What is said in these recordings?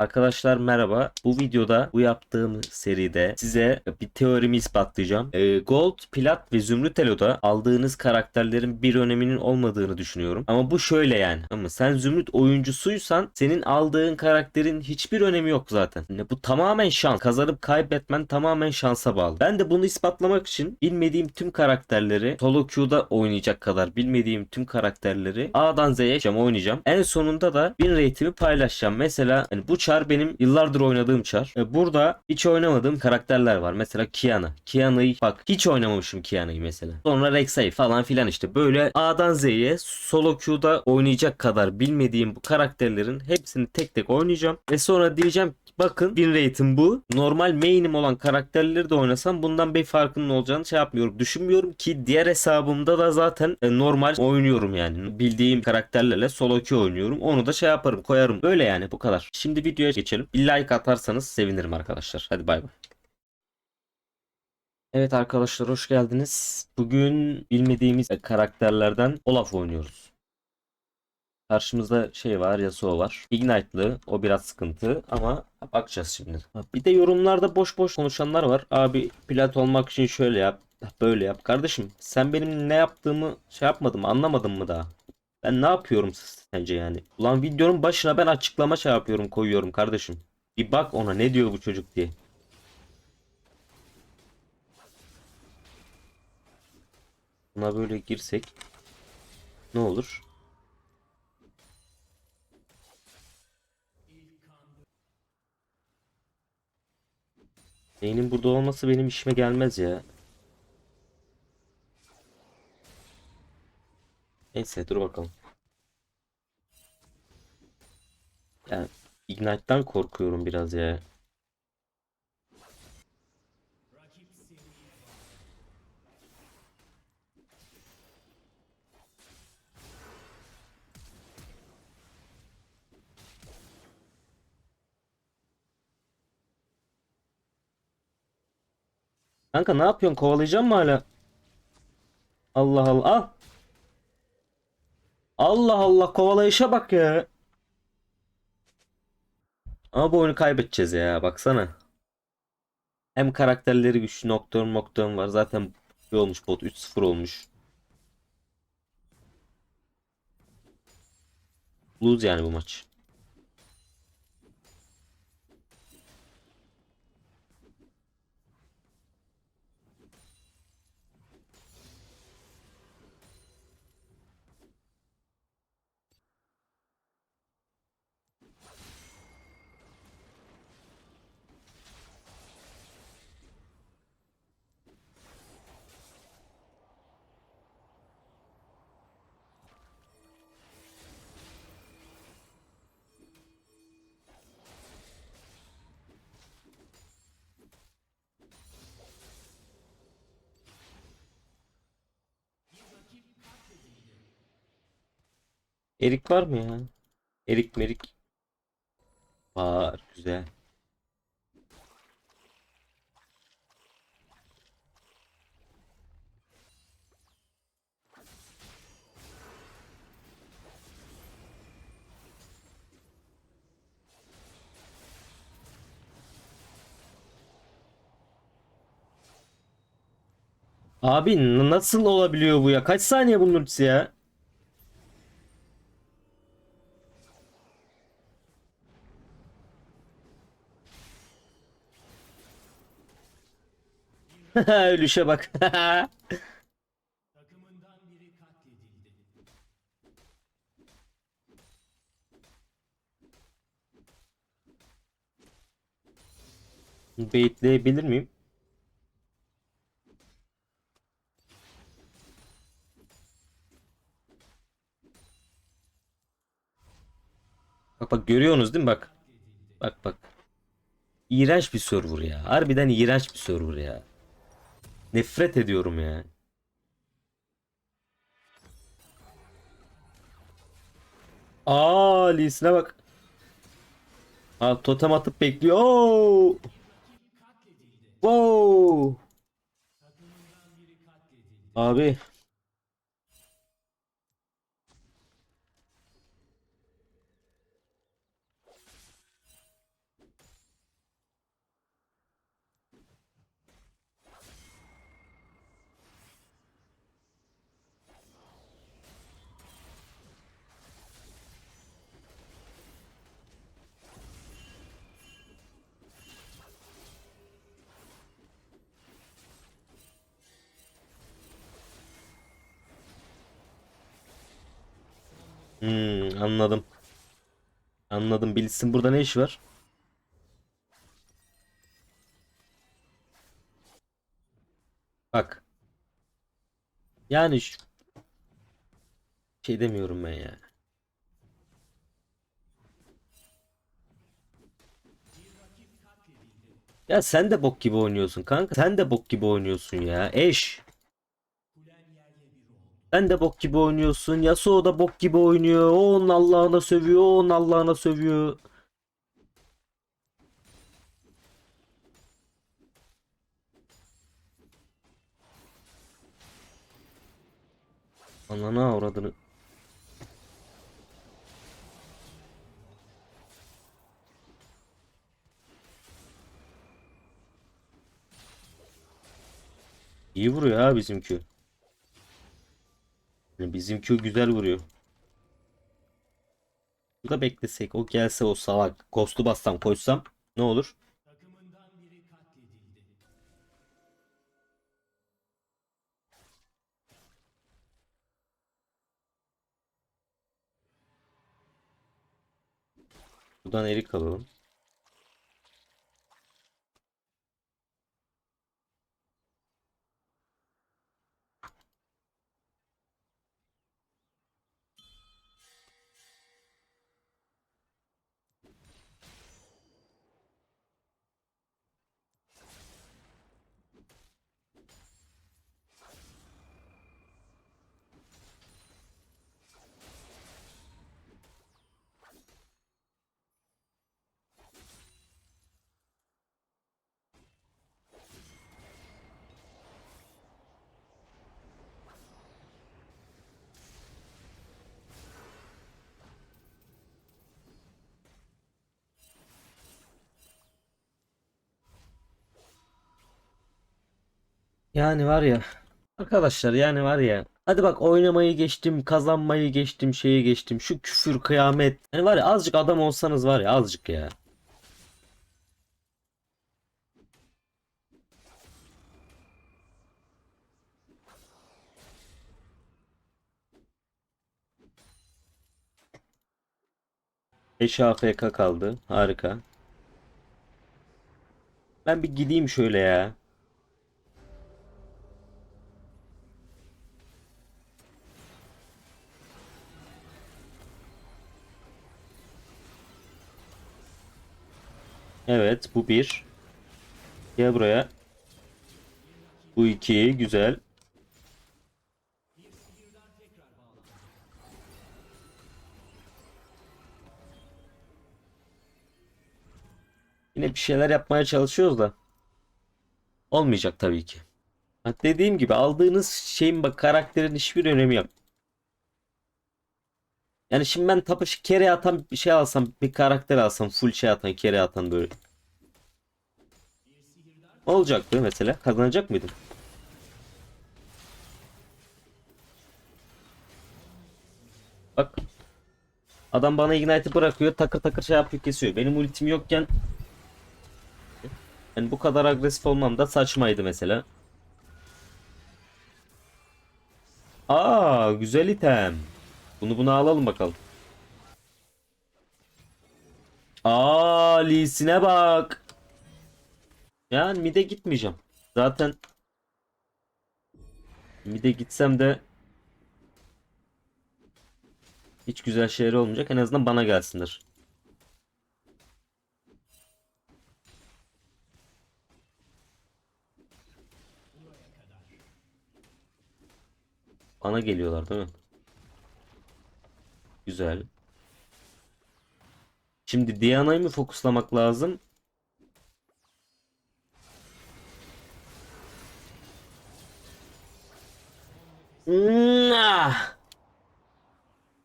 Arkadaşlar merhaba. Bu videoda bu yaptığım seride size bir teorimi ispatlayacağım. Ee, Gold, Plat ve Zümrüt Elo'da aldığınız karakterlerin bir öneminin olmadığını düşünüyorum. Ama bu şöyle yani. Ama sen Zümrüt oyuncusuysan senin aldığın karakterin hiçbir önemi yok zaten. Yani bu tamamen şans. Kazanıp kaybetmen tamamen şansa bağlı. Ben de bunu ispatlamak için bilmediğim tüm karakterleri solo queue'da oynayacak kadar bilmediğim tüm karakterleri A'dan Z'ye oynayacağım. En sonunda da win rate'imi paylaşacağım. Mesela hani bu çar benim yıllardır oynadığım çar. E, burada hiç oynamadığım karakterler var. Mesela Kiana. Kiana'yı bak hiç oynamamışım Kiana'yı mesela. Sonra Rek'Sai falan filan işte. Böyle A'dan Z'ye solo queue'da oynayacak kadar bilmediğim bu karakterlerin hepsini tek tek oynayacağım. Ve sonra diyeceğim bakın win rate'im bu. Normal main'im olan karakterleri de oynasam bundan bir farkının olacağını şey yapmıyorum. Düşünmüyorum ki diğer hesabımda da zaten e, normal oynuyorum yani. Bildiğim karakterlerle solo queue oynuyorum. Onu da şey yaparım koyarım. Böyle yani bu kadar. Şimdi videoya geçelim. Bir like atarsanız sevinirim arkadaşlar. Hadi bay bay. Evet arkadaşlar hoş geldiniz. Bugün bilmediğimiz karakterlerden Olaf oynuyoruz. Karşımızda şey var, Yasuo var. Ignite'lı, o biraz sıkıntı ama bakacağız şimdi. Bir de yorumlarda boş boş konuşanlar var. Abi plat olmak için şöyle yap, böyle yap. Kardeşim sen benim ne yaptığımı şey yapmadın mı, anlamadın mı daha? Ben ne yapıyorum sence yani? Ulan videonun başına ben açıklama şey yapıyorum, koyuyorum kardeşim. Bir bak ona ne diyor bu çocuk diye. Buna böyle girsek ne olur? Beynin burada olması benim işime gelmez ya. Neyse dur bakalım. Yani Ignite'dan korkuyorum biraz ya. Kanka ne yapıyorsun? Kovalayacağım mı hala? Allah Allah. Al. Allah Allah kovalayışa bak ya. Ama bu oyunu kaybedeceğiz ya baksana. Hem karakterleri güçlü Nocturne Nocturne var. Zaten bir olmuş bot 3-0 olmuş. Lose yani bu maç. Erik var mı ya? Erik merik. Var güzel. Abi nasıl olabiliyor bu ya? Kaç saniye bunun ultisi ya? Ölüşe bak. Baitleyebilir miyim? Bak bak görüyorsunuz değil mi bak. Bak bak. İğrenç bir server ya. Harbiden iğrenç bir server ya. Nefret ediyorum ya. Aa Lee'sine bak. Aa totem atıp bekliyor. Oo! Wow. Abi. Hmm, anladım. Anladım. Bilsin burada ne iş var? Bak. Yani şu... şey demiyorum ben ya. Ya sen de bok gibi oynuyorsun kanka. Sen de bok gibi oynuyorsun ya. Eş. Sen de bok gibi oynuyorsun. Yasuo da bok gibi oynuyor. O onun Allah'ına sövüyor. O onun Allah'ına sövüyor. Anana avradını. İyi vuruyor ha bizimki. Yani Bizimki güzel vuruyor. Burada beklesek o gelse o salak. Kostu bassam koysam ne olur? Buradan erik alalım. Yani var ya arkadaşlar yani var ya hadi bak oynamayı geçtim kazanmayı geçtim şeyi geçtim şu küfür kıyamet yani var ya azıcık adam olsanız var ya azıcık ya. Eş AFK kaldı. Harika. Ben bir gideyim şöyle ya. Evet bu bir. Gel buraya. Bu iki güzel. Yine bir şeyler yapmaya çalışıyoruz da. Olmayacak tabii ki. Dediğim gibi aldığınız şeyin bak karakterin hiçbir önemi yok. Yani şimdi ben tapış kere atan bir şey alsam bir karakter alsam full şey atan kere atan böyle. Olacaktı mesela? Kazanacak mıydım? Bak. Adam bana ignite'ı bırakıyor takır takır şey yapıyor kesiyor. Benim ultim yokken yani bu kadar agresif olmam da saçmaydı mesela. Aa güzel item. Bunu buna alalım bakalım. Aa Lee'sine bak. Yani mid'e gitmeyeceğim. Zaten mid'e gitsem de hiç güzel şeyler olmayacak. En azından bana gelsinler. Bana geliyorlar değil mi? Güzel. Şimdi Diana'yı mı fokuslamak lazım?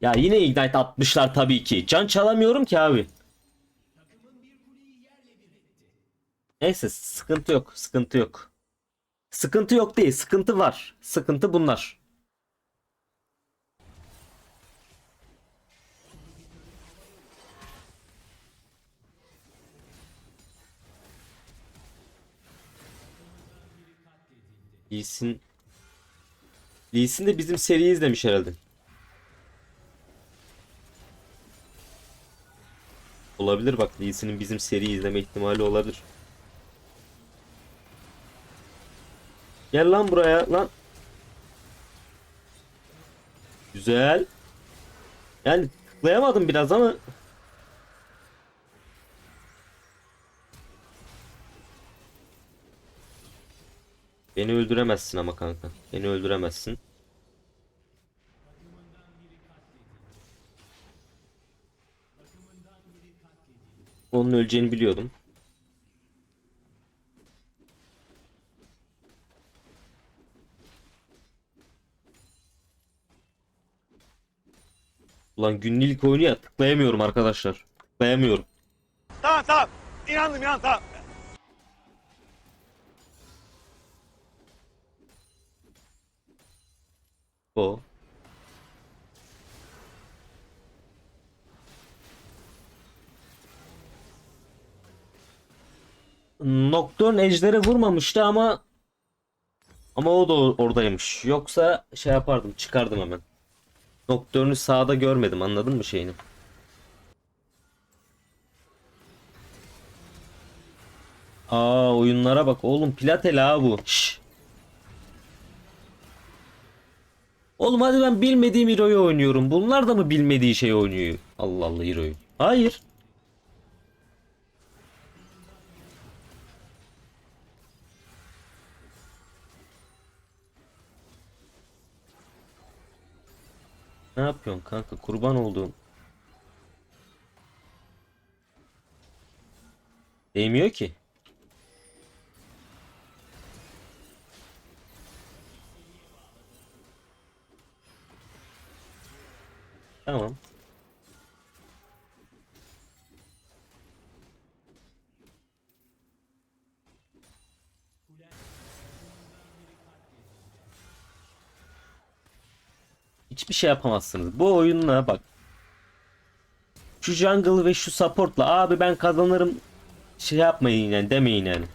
Ya yine ignite atmışlar tabii ki. Can çalamıyorum ki abi. Neyse sıkıntı yok. Sıkıntı yok. Sıkıntı yok değil. Sıkıntı var. Sıkıntı bunlar. Lee Sin Lee de bizim seriyi izlemiş herhalde. Olabilir bak Lee bizim seriyi izleme ihtimali olabilir. Gel lan buraya lan. Güzel. Yani tıklayamadım biraz ama Beni öldüremezsin ama kanka. Beni öldüremezsin. Onun öleceğini biliyordum. Ulan günlük oyunu ya tıklayamıyorum arkadaşlar. Tıklayamıyorum. Tamam tamam. İnandım inan tamam. O. Nocturne ejderi vurmamıştı ama ama o da oradaymış. Yoksa şey yapardım, çıkardım hemen. Nocturne'ü sağda görmedim, anladın mı şeyini? Aa oyunlara bak oğlum Platel ha bu. Şşş. Oğlum hadi ben bilmediğim hero'yu oynuyorum. Bunlar da mı bilmediği şey oynuyor? Allah Allah hero'yu. Hayır. Ne yapıyorsun kanka? Kurban olduğum. Değmiyor ki. Şey yapamazsınız. Bu oyunla bak. Şu jungle ve şu supportla abi ben kazanırım şey yapmayın yani demeyin yani.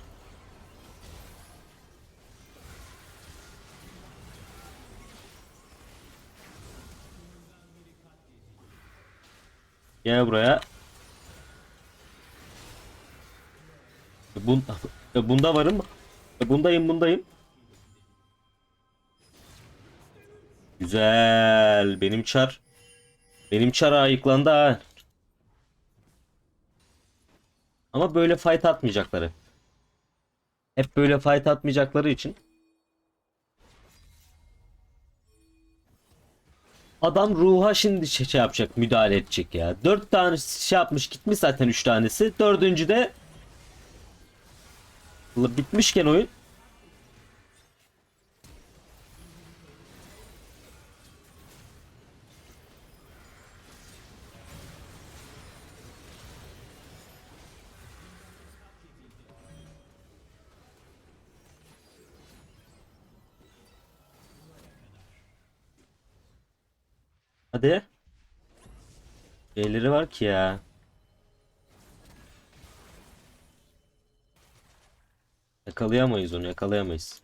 Gel buraya. Bun bunda varım. Bundayım bundayım. Güzel. Benim çar. Benim çar ayıklandı ha. Ama böyle fight atmayacakları. Hep böyle fight atmayacakları için. Adam ruha şimdi şey şey yapacak, müdahale edecek ya. Dört tane şey yapmış, gitmiş zaten üç tanesi. Dördüncü de bitmişken oyun. Hadi. Şeyleri var ki ya. Yakalayamayız onu yakalayamayız.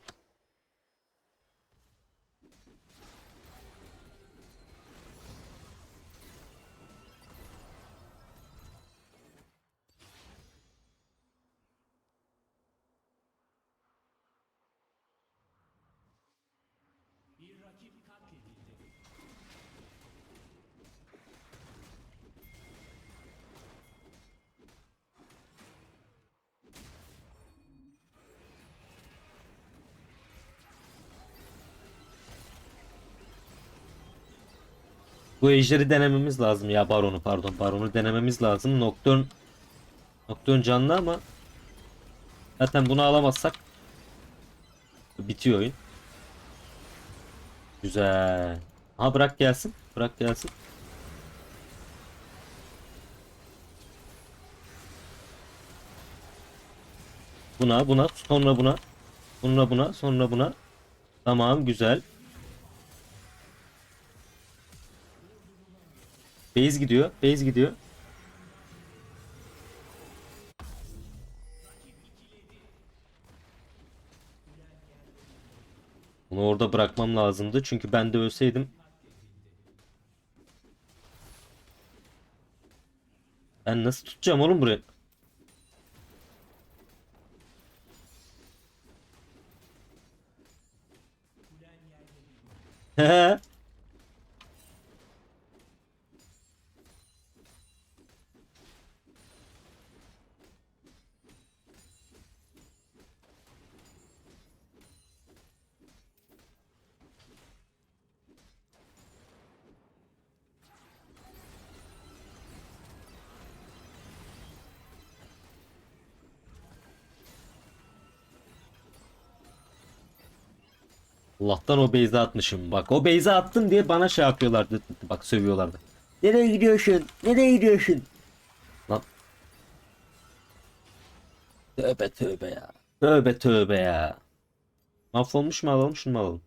Bu ejderi denememiz lazım ya baronu pardon baronu denememiz lazım. Nocturne Nocturne canlı ama zaten bunu alamazsak bitiyor oyun. Güzel. Ha bırak gelsin. Bırak gelsin. Buna buna sonra buna. Sonra buna sonra buna. Tamam güzel. Base gidiyor. Base gidiyor. Bunu orada bırakmam lazımdı. Çünkü ben de ölseydim. Ben nasıl tutacağım oğlum burayı? He. Allah'tan o Beyza atmışım. Bak o Beyza attın diye bana şey yapıyorlardı. Bak sövüyorlardı. Nereye gidiyorsun? Nereye gidiyorsun? Lan. Tövbe tövbe ya. Tövbe tövbe ya. Mahvolmuş mu alalım şunu mu alalım?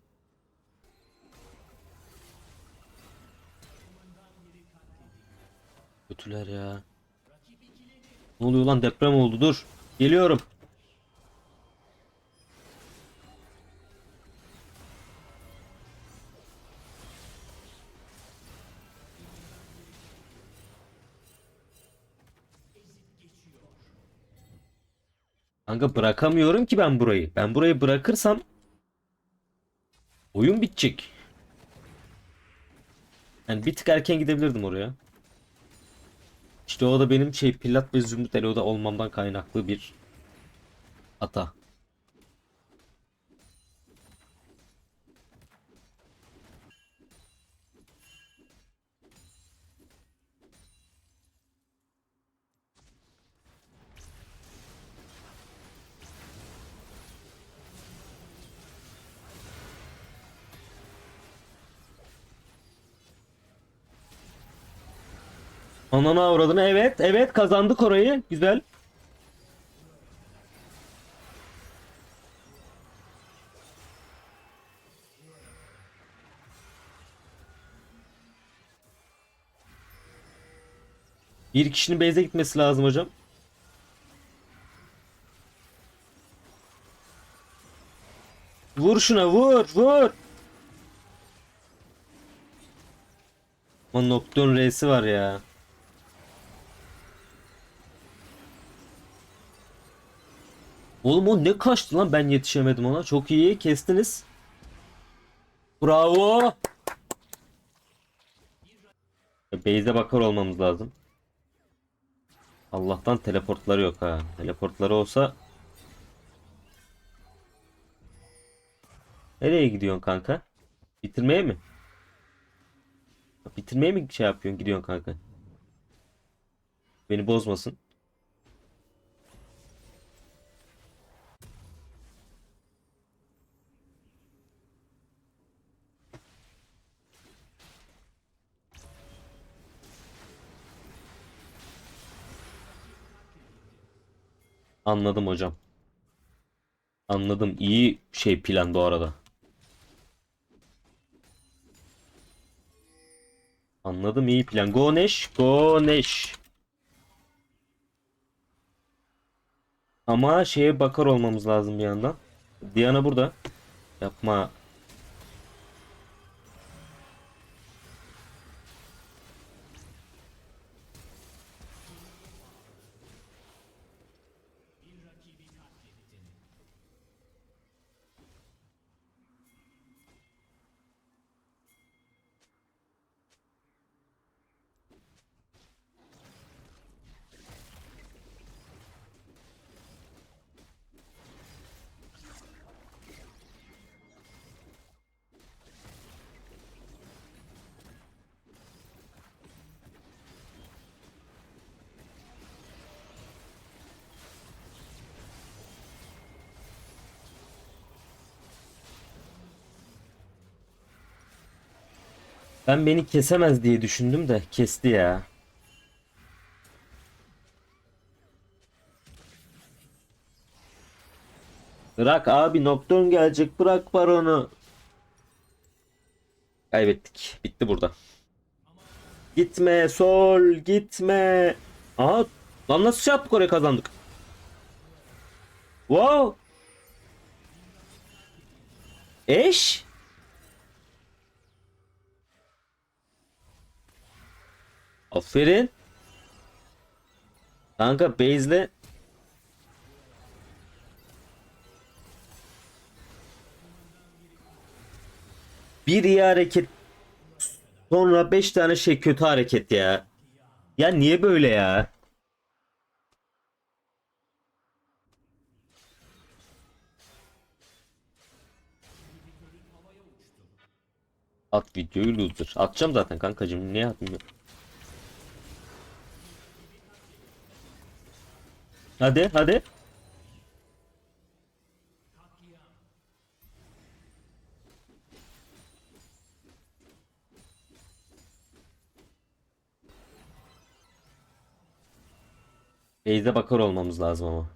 Kötüler ya. Ne oluyor lan deprem oldu dur. Geliyorum. Kanka bırakamıyorum ki ben burayı. Ben burayı bırakırsam oyun bitecek. Yani bir tık erken gidebilirdim oraya. İşte o da benim şey Pilat ve Zümrüt Elo'da olmamdan kaynaklı bir hata. Anana avradını evet evet kazandık orayı güzel. Bir kişinin base'e gitmesi lazım hocam. Vur şuna vur vur. Ama Nocturne R'si var ya. Oğlum o ne kaçtı lan ben yetişemedim ona. Çok iyi kestiniz. Bravo. Base'e bakar olmamız lazım. Allah'tan teleportları yok ha. Teleportları olsa Nereye gidiyorsun kanka? Bitirmeye mi? Bitirmeye mi şey yapıyorsun gidiyorsun kanka? Beni bozmasın. Anladım hocam. Anladım. İyi şey plan bu arada. Anladım iyi plan. Go Neş. Ama şeye bakar olmamız lazım bir yandan. Diana burada. Yapma. Ben beni kesemez diye düşündüm de kesti ya. Bırak abi Nocturne gelecek. Bırak baronu. Kaybettik. Bitti burada. Gitme sol gitme. Aa lan nasıl şey yaptık oraya kazandık. Wow. Eş. Aferin. Kanka base'le bir iyi hareket sonra 5 tane şey kötü hareket ya. Ya niye böyle ya? At videoyu loser. Atacağım zaten kankacığım. Niye atmıyor? Hadi hadi. Beyze bakar olmamız lazım ama.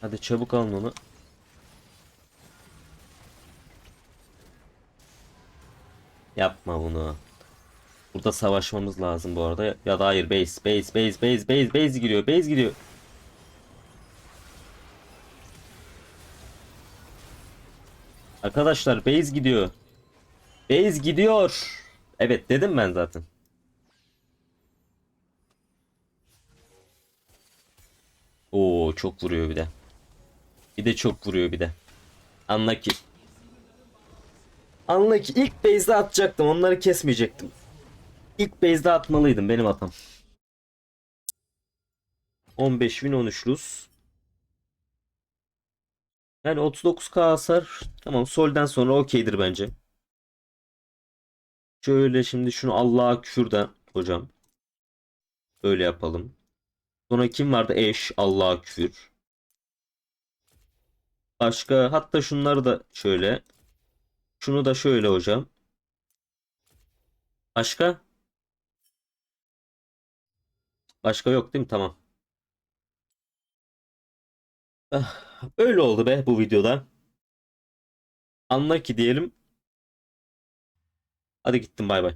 Hadi çabuk alın onu. Yapma bunu. Burada savaşmamız lazım bu arada. Ya da hayır base base base base base base giriyor base gidiyor. Arkadaşlar base gidiyor. Base gidiyor. Evet dedim ben zaten. Oo çok vuruyor bir de. Bir de çok vuruyor bir de. Anla ki. Anla ki ilk base'de atacaktım. Onları kesmeyecektim. İlk base'de atmalıydım benim hatam. 15 win 13 lose. Yani 39k hasar. Tamam solden sonra okeydir bence. Şöyle şimdi şunu Allah'a küfürden hocam. Böyle yapalım. Sonra kim vardı? Eş, Allah'a küfür. Başka hatta şunları da şöyle. Şunu da şöyle hocam. Başka? Başka yok değil mi? Tamam. Ah, öyle oldu be bu videoda. Anla ki diyelim. Hadi gittim bay bay.